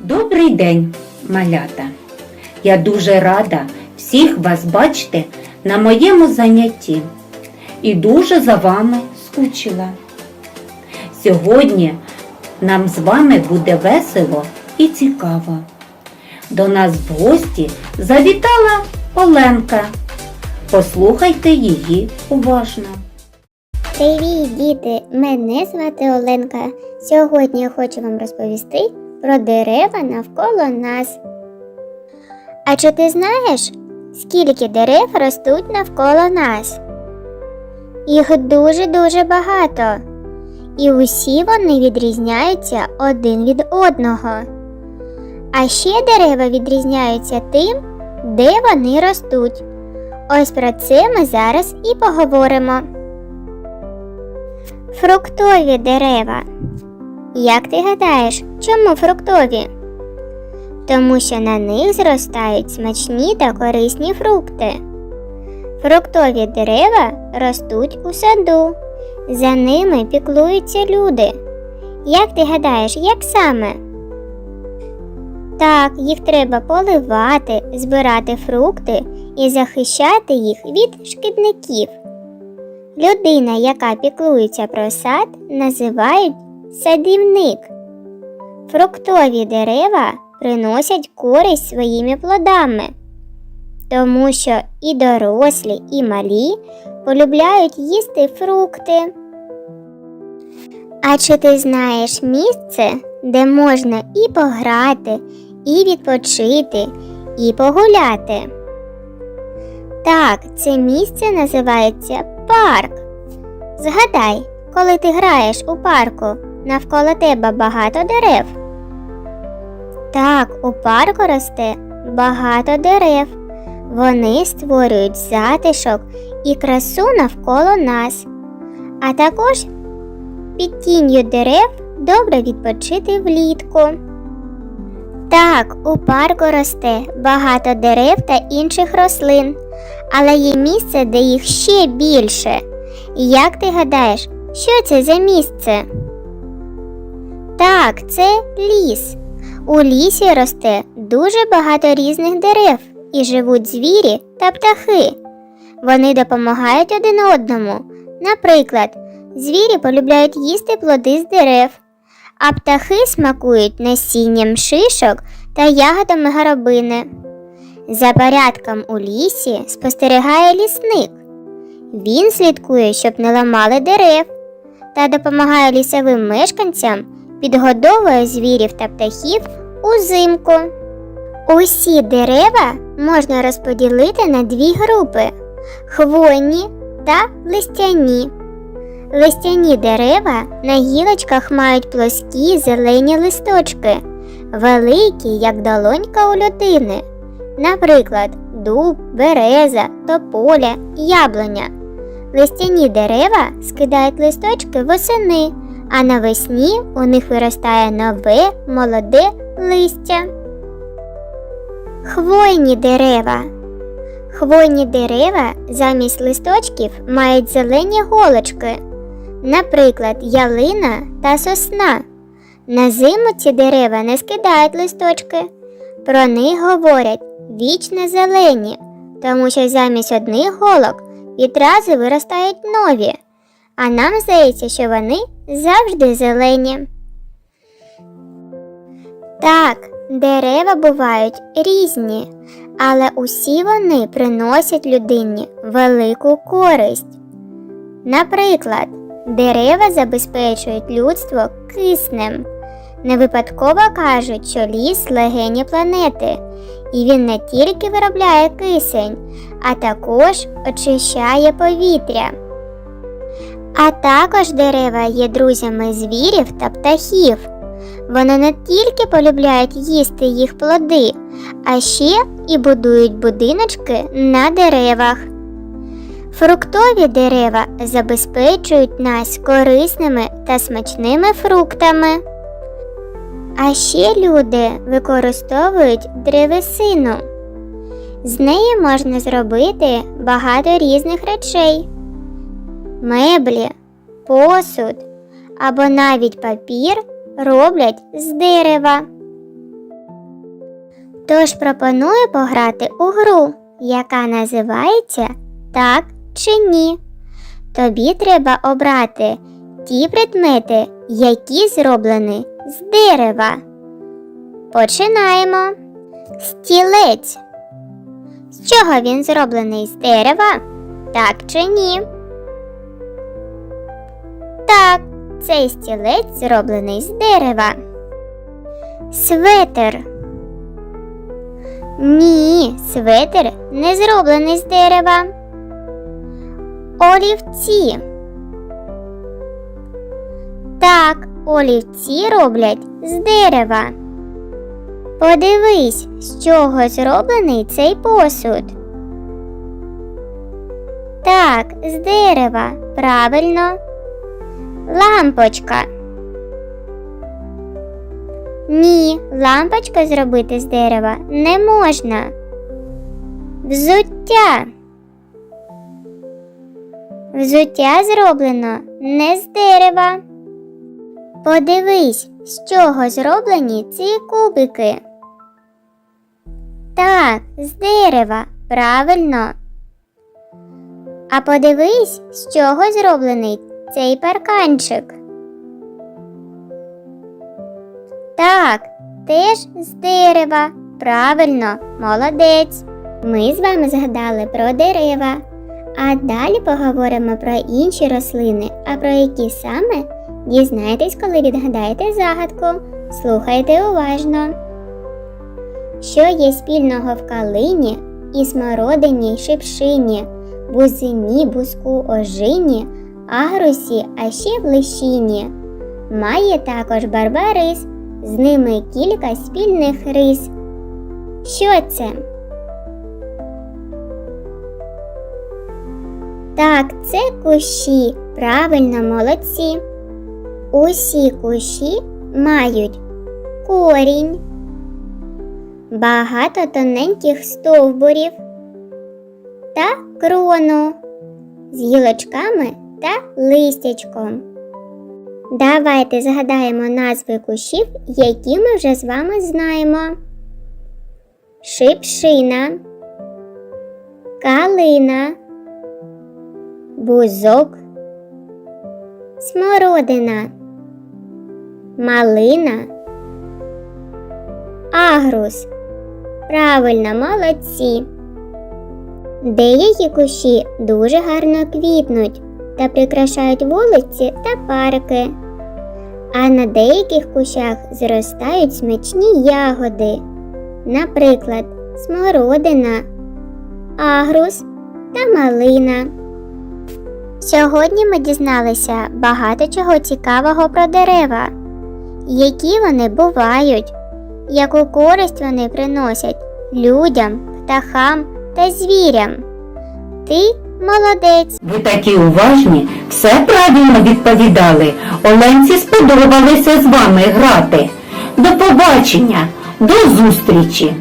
Добрий день, малята! Я дуже рада всіх вас бачити на моєму занятті і дуже за вами скучила. Сьогодні нам з вами буде весело і цікаво. До нас в гості завітала Оленка. Послухайте її уважно. Привіт, діти! Мене звати Оленка. Сьогодні я хочу вам розповісти про дерева навколо нас. А чи ти знаєш, скільки дерев ростуть навколо нас? Їх дуже-дуже багато. І усі вони відрізняються один від одного. А ще дерева відрізняються тим, де вони ростуть. Ось про це ми зараз і поговоримо. Фруктові дерева. Як ти гадаєш, чому фруктові? Тому що на них зростають смачні та корисні фрукти. Фруктові дерева ростуть у саду. За ними піклуються люди. Як ти гадаєш, як саме? Так, їх треба поливати, збирати фрукти і захищати їх від шкідників. Людина, яка піклується про сад, називають садівник. Фруктові дерева приносять користь своїми плодами, тому що і дорослі, і малі полюбляють їсти фрукти. А чи ти знаєш місце, де можна і пограти, і відпочити, і погуляти? Так, це місце називається парк. Згадай, коли ти граєш у парку, навколо тебе багато дерев. Так, у парку росте багато дерев. Вони створюють затишок і красу навколо нас. А також під тінню дерев добре відпочити влітку. Так, у парку росте багато дерев та інших рослин, але є місце, де їх ще більше. Як ти гадаєш, що це за місце? Так, це ліс. У лісі росте дуже багато різних дерев і живуть звірі та птахи. Вони допомагають один одному. Наприклад, звірі полюбляють їсти плоди з дерев, а птахи смакують насінням шишок та ягодами горобини. За порядком у лісі спостерігає лісник. Він слідкує, щоб не ламали дерев, та допомагає лісовим мешканцям, підгодовує звірів та птахів узимку. Усі дерева можна розподілити на дві групи хвойні та листяні. Листяні дерева на гілочках мають плоскі зелені листочки, великі, як долонька у людини. Наприклад, дуб, береза, тополя, яблуня. Листяні дерева скидають листочки восени, а навесні у них виростає нове молоде листя. Хвойні дерева. Хвойні дерева замість листочків мають зелені голочки, наприклад, ялина та сосна. На зиму ці дерева не скидають листочки. Про них говорять вічно зелені, тому що замість одних голок відразу виростають нові, а нам здається, що вони завжди зелені. Так, дерева бувають різні, але усі вони приносять людині велику користь. Наприклад, дерева забезпечують людство киснем. Не випадково кажуть, що ліс легені планети, і він не тільки виробляє кисень, а також очищає повітря. А також дерева є друзями звірів та птахів. Вони не тільки полюбляють їсти їх плоди, а ще і будують будиночки на деревах. Фруктові дерева забезпечують нас корисними та смачними фруктами. А ще люди використовують древесину. З неї можна зробити багато різних речей: меблі, посуд або навіть папір роблять з дерева. Тож пропоную пограти у гру, яка називається Так чи ні. Тобі треба обрати ті предмети, які зроблені з дерева. Починаємо. Стілець. З чого він зроблений з дерева? Так чи ні? Так, цей стілець зроблений з дерева. Светер. Ні, светер не зроблений з дерева. Олівці. Так, олівці роблять з дерева. Подивись, з чого зроблений цей посуд. Так, з дерева. Правильно. Лампочка. Ні, лампочку зробити з дерева не можна. Взуття. Взуття зроблено не з дерева. Подивись, з чого зроблені ці кубики. Так, з дерева, правильно. А подивись, з чого зроблений цей парканчик. Так, теж з дерева. Правильно, молодець. Ми з вами згадали про дерева. А далі поговоримо про інші рослини, а про які саме дізнаєтесь, коли відгадаєте загадку. Слухайте уважно. Що є спільного в калині і смородині шипшині, бузині, буску ожині, агрусі, а ще в лищині. Має також барбарис, з ними кілька спільних рис. Що це? Так, це кущі, правильно, молодці. Усі кущі мають корінь, багато тоненьких стовбурів та крону з гілочками та листячком. Давайте згадаємо назви кущів, які ми вже з вами знаємо. Шипшина, калина, бузок, смородина, малина, агрус. Правильно, молодці. Деякі кущі дуже гарно квітнуть та прикрашають вулиці та парки. А на деяких кущах зростають смачні ягоди, наприклад, смородина, агрус та малина. Сьогодні ми дізналися багато чого цікавого про дерева, які вони бувають, яку користь вони приносять людям, птахам та звірям. Ти молодець! Ви такі уважні, все правильно відповідали. Оленці сподобалося з вами грати. До побачення, до зустрічі!